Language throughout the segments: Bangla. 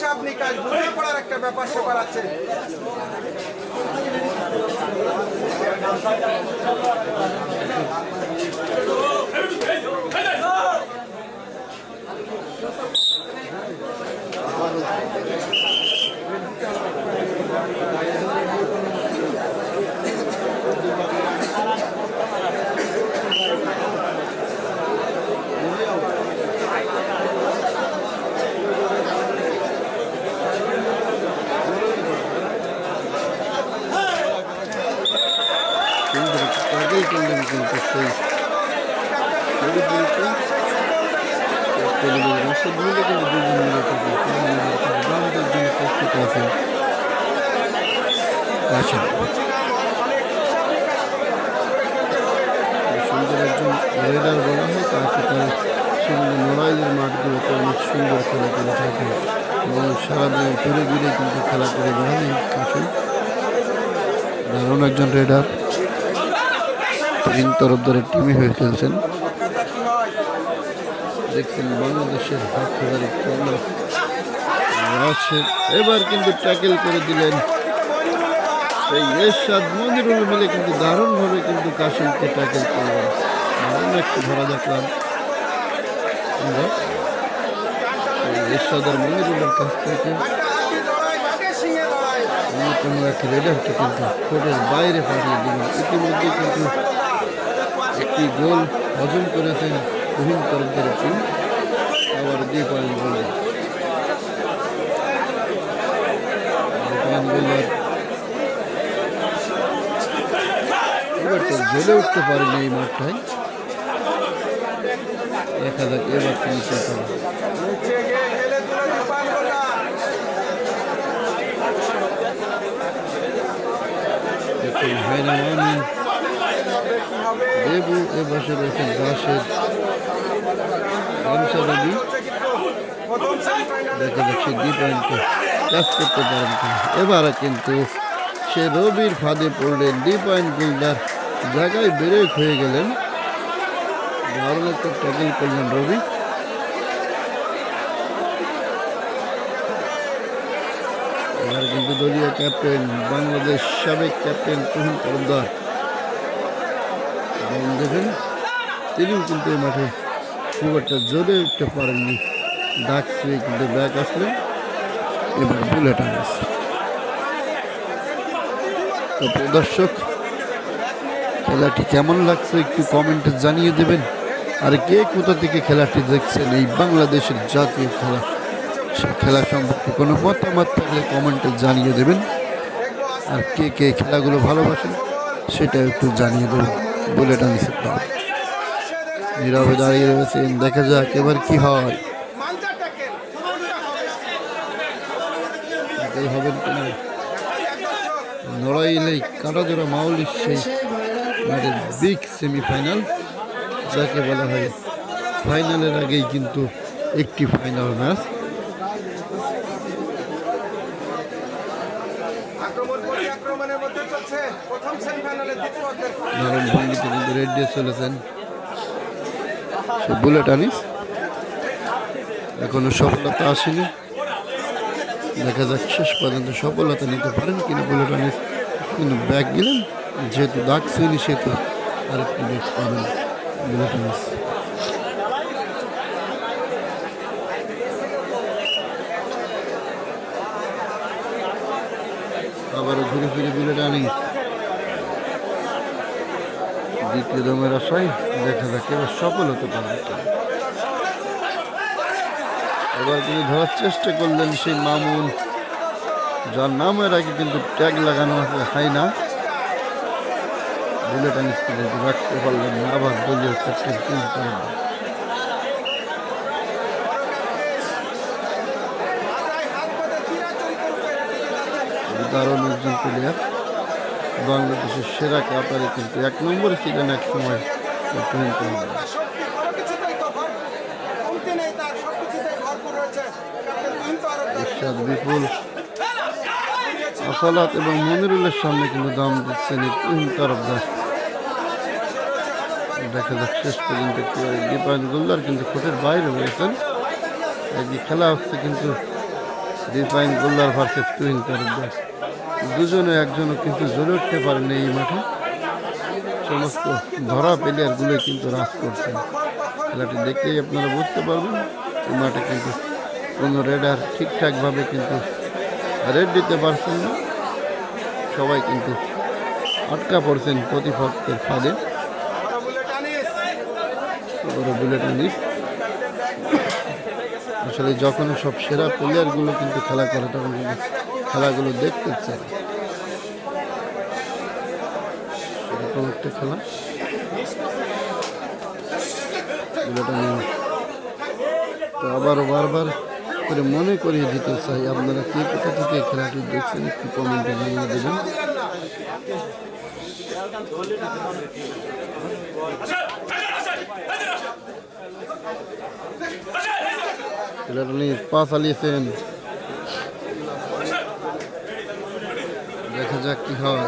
হিসাব নিকাশ বুঝে পড়ার একটা ব্যাপার সেবার আছে। সুন্দর ট্যাগেল করলেন কিন্তু সেই ছবিগুলিতে টেলিভিশন রাশেদ মিলে কিন্তু দুজন মিলে থাকে তিন মিলে থাকে বামদের জন্য প্রস্তুত আছেন রাশেদ সুন্দর একজন রেডার বলা হয় নড়াইলের মাঠগুলোতে অনেক সুন্দর খেলা থাকে এবং সারাদিন ঘুরে ঘুরে কিন্তু খেলা করে দারুণ একজন রেডার। তিন তরফদারের টিমে হয়ে খেলছেন। দেখছেন বাংলাদেশের হাত খেলা এবার কিন্তু ট্যাকেল করে দিলেন সেই এরশাদ মন্দিরুল মিলে কিন্তু দারুণভাবে কিন্তু কাশিমকে ট্যাকেল করলেন দারুণ একটু ধরা দেখলাম আমরা এই এরশাদ আর মন্দিরুলের কাছ থেকে অন্যতম এক রেডারকে কিন্তু কোর্টের বাইরে পাঠিয়ে দিলেন। ইতিমধ্যে কিন্তু একটি গোল হজম করেছেন তুহিন তরফদারের টিম আবার দিয়ে গোল তো জ্বলে উঠতে পারেনি এই মাঠটায়। দেখা যাক এবার তিনি হবে দেবু দেখা যাচ্ছে করতে পারেন। এবারে কিন্তু সে রবির ফাঁদে পড়লেন দুই পয়েন্ট গোলদার। জায়গায় ব্রেক হয়ে গেলেন। দারুণ একটা ট্যাকেল করলেন রবি। এবার কিন্তু দলীয় ক্যাপ্টেন বাংলাদেশ সাবেক ক্যাপ্টেন তুহিন তরফদার বল দেবেন। তিনিও কিন্তু এই মাঠে খুব একটা জোরে উঠতে পারেননি। ডাক ছুঁয়ে কিন্তু ব্যাক আসলেন। এবার বুলেট আনিস তো খেলাটি কেমন লাগছে একটু কমেন্টে জানিয়ে দেবেন। আর কে কোথা থেকে খেলাটি দেখছেন এই বাংলাদেশের জাতীয় খেলা সেই খেলা সম্পর্কে কোনো মতামত থাকলে কমেন্টে জানিয়ে দেবেন। আর কে কে খেলাগুলো ভালোবাসেন সেটা একটু জানিয়ে দেবেন। আনিসের দল নীরবে দাঁড়িয়ে রয়েছেন, দেখা যাক এবার কি হয়। হবেন কিনা নড়াইলেই কাটাজোড়া মাউলির সেই মাঠের বিগ সেমিফাইনাল যাকে বলা হয় ফাইনালের আগেই কিন্তু একটি ফাইনাল ম্যাচ ভঙ্গিতে কিন্তু রেড দিয়ে চলেছেন। বুলেট আনিস। এখনও সফলতা আসেনি। দেখা যাক শেষ পর্যন্ত সফলতা নিতে পারেন কিনা বুলেট আনিস। কিন্তু ব্যাগ গেলেন। যেহেতু দাগ ছুঁয়নি সেহেতু আরেকটু বেশ পাবেন বুলেট আনিস আবারও ঘুরে ফিরে বুলেট আনিস। দ্বিতীয় দমের আশায় দেখা যাক, এবার সফল হতে পারবে এবার তিনি ধরার চেষ্টা করলেন সেই মামুন, যার নামের আগে কিন্তু ট্যাগ লাগানো আছে হাই না বুলেট আনিস কিন্তু রাখতে পারলেন না, আবার দলীয় বেঁধে চিরাচরি করবে দারুণ একজন প্লেয়ার বাংলাদেশের সেরা কাতারে কিন্তু এক নম্বরে ছিলেন এক সময় বিপুল আসালাত এবং মনিরুলের সামনে কিন্তু দাম দিচ্ছেন তরফদার। দেখা যাক, শেষ পর্যন্ত দীপায়ন গোল্লার কিন্তু কোর্টের বাইরে রয়েছেন একই খেলা হচ্ছে কিন্তু রিফাইন গোল্লার ভার্সেস টুইন তালুকদার দুজনে একজনও কিন্তু জ্বলে উঠতে পারেনি এই মাঠে। সমস্ত ধরা প্লেয়ারগুলো কিন্তু রাজ করছেন। খেলাটি দেখলেই আপনারা বুঝতে পারবেন, এই মাঠে কিন্তু কোনো রেডার ঠিকঠাকভাবে কিন্তু রেড দিতে পারছেন না। সবাই কিন্তু আটকা পড়ছেন প্রতিপক্ষের ফাঁদে। বুলেট আনিস আসলে যখন সব সেরা প্লেয়ারগুলো কিন্তু খেলা করে, তখন কিন্তু খেলাগুলো দেখতে চাই এরকম একটা খেলা। তো আবারও বারবার করে মনে করিয়ে দিতে চাই। আপনারা কে কোথা থেকে খেলাটি দেখছেন একটু কমেন্টে জানিয়ে দেবেন। দেখা যাক কি হয়।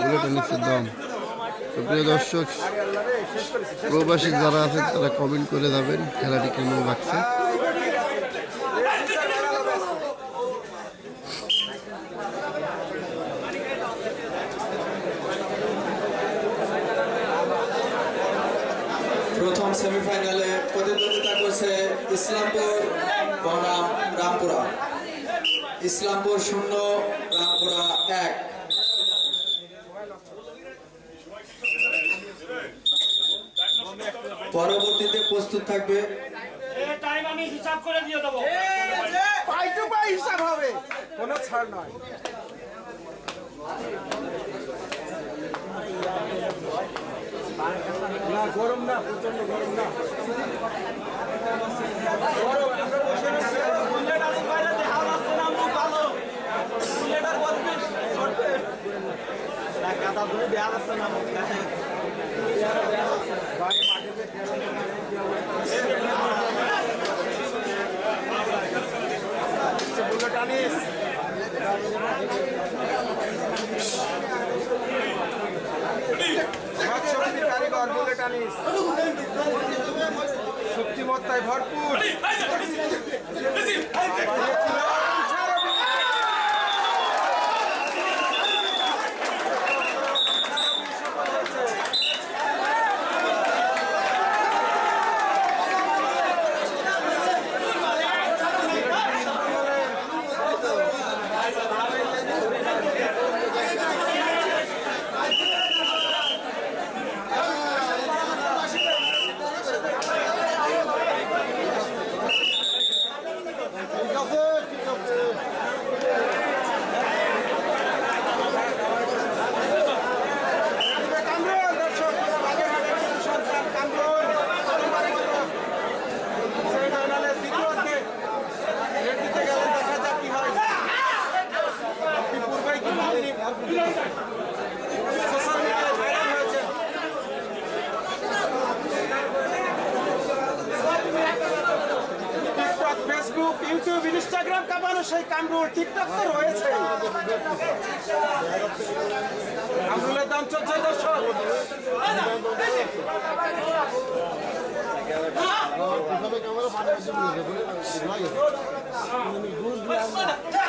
বুলেটের দাম তো প্রিয় দর্শক, প্রবাসী যারা আছেন, তারা কমেন্ট করে যাবেন খেলাটি কেমন লাগছে। প্রথম সেমিফাইনালে প্রতিদ্বন্দ্বিতা করছে ইসলামপুর বনাম রামপুরা। ইসলামপুর শূন্য রামপুরা এক। পরবর্তীতে প্রস্তুত থাকবে টাইম আমি হিসাব করে দিয়ে দেবো। পাই টু পাই হিসাব হবে। কোনো ছাড় নয়। না গরম না প্রচণ্ড গরম না গরম, আমরা বসে রয়েছি। বুলেট আনিস শক্তি আনিস শক্তিমত্তায় ভরপুর ঠিক আছে ঠিক আছে কামরুল দর্শক আগের আগের সরকার কামরুল সেমিফাইনালে দ্বিতীয়তে রেড দিতে গেলেন দেখা যাক কি হয় কি পূর্বেই কি সোশ্যাল মিডিয়ায় ভাইরাল হয়েছে টিকটক ফেসবুক ইউটিউব ইনস্টাগ্রাম কামানো সেই কামরুল টিকটক তো রয়েছে। কামরুলের দাম চলছে দর্শক। আবারও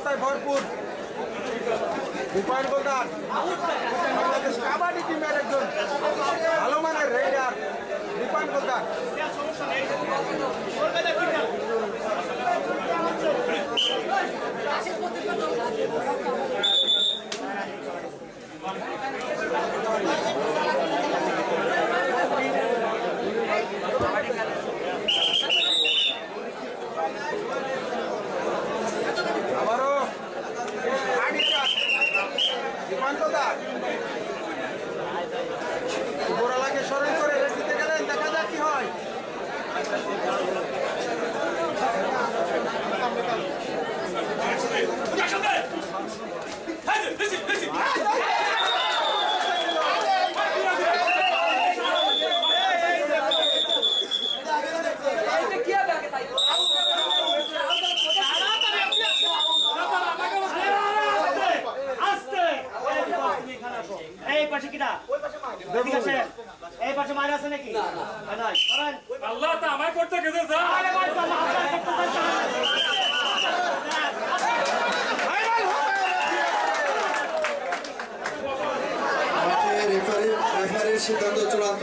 নিরাপত্তায় ভরপুর। উপায়ন গোলদার বাংলাদেশ কাবাডি টিমের একজন। আল্লাহ তো আমায় করতে গেছে সিদ্ধান্ত চূড়ান্ত।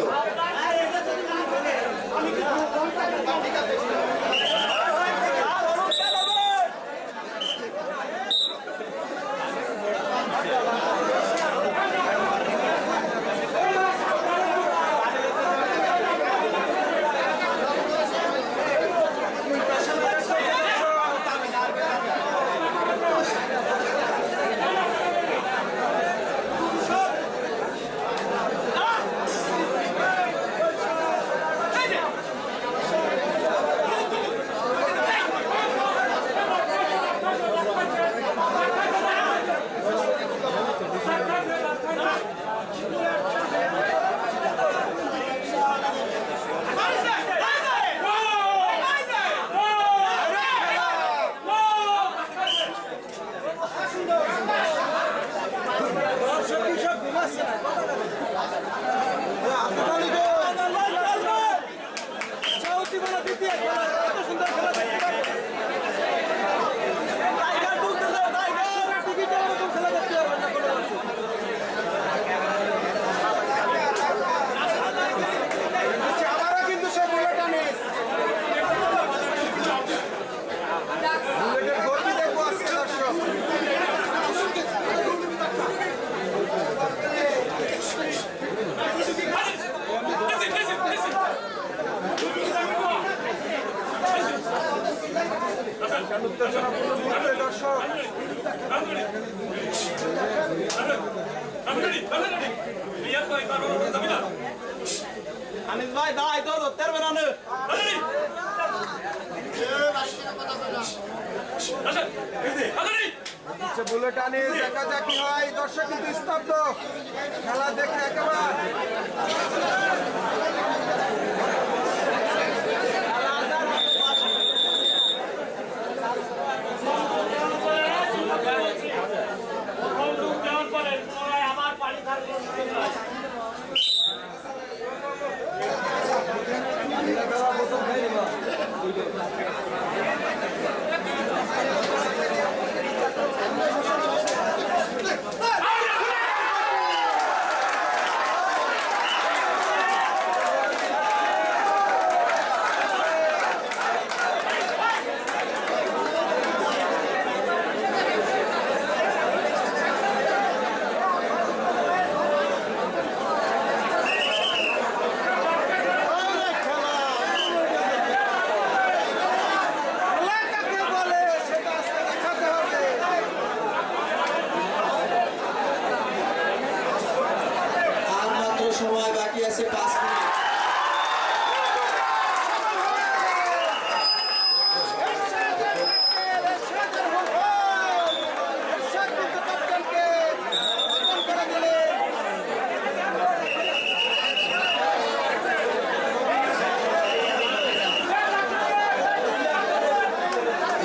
আচ্ছা বুলেট আনি দেখা যাক কি হয়। দর্শক কিন্তু স্তব্ধ। খেলা দেখে একেবারে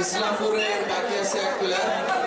Islam Fourrière Mbacké Seck la